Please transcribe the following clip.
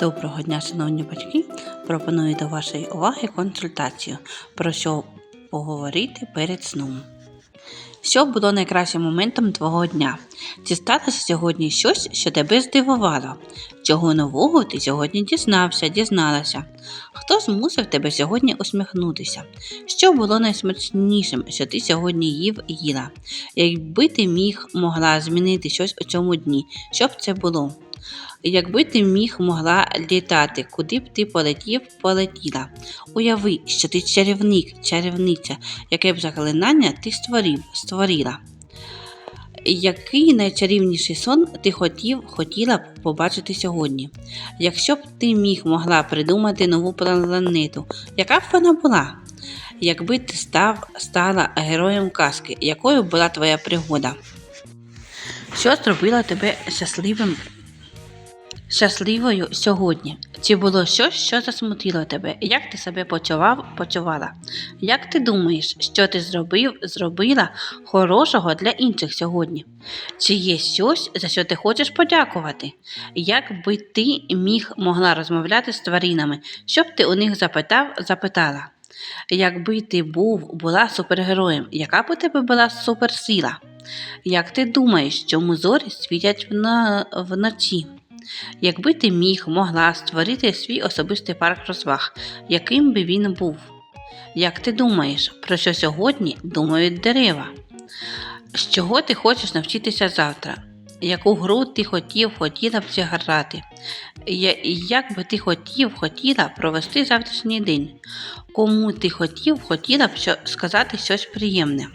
Доброго дня, шановні батьки! Пропоную до вашої уваги консультацію, про що поговорити перед сном. Що було найкращим моментом твого дня? Чи сталося сьогодні щось, що тебе здивувало? Чого нового ти сьогодні дізнався, дізналася? Хто змусив тебе сьогодні усміхнутися? Що було найсмачнішим, що ти сьогодні їв і їла? Якби ти міг могла змінити щось у цьому дні, що б це було? Якби ти міг могла літати, куди б ти полетів, полетіла. Уяви, що ти чарівник, чарівниця, яке б заклинання ти створив, створила. Який найчарівніший сон ти хотів, хотіла б побачити сьогодні? Якщо б ти міг могла придумати нову планету, яка б вона була? Якби ти став, стала героєм казки, якою була твоя пригода? Що зробило тебе щасливим щасливою сьогодні? Чи було щось, що засмутило тебе? Як ти себе почував, почувала? Як ти думаєш, що ти зробив, зробила хорошого для інших сьогодні? Чи є щось, за що ти хочеш подякувати? Як би ти міг могла розмовляти з тваринами, що б ти у них запитав, запитала? Якби ти був, була супергероєм, яка б у тебе була суперсила? Як ти думаєш, чому зорі світять вна- вночі? Якби ти міг, могла створити свій особистий парк розваг, яким би він був? Як ти думаєш, про що сьогодні думають дерева? З чого ти хочеш навчитися завтра? Яку гру ти хотів, хотіла б зіграти? Як би ти хотів, хотіла провести завтрашній день? Кому ти хотів, хотіла б сказати щось приємне?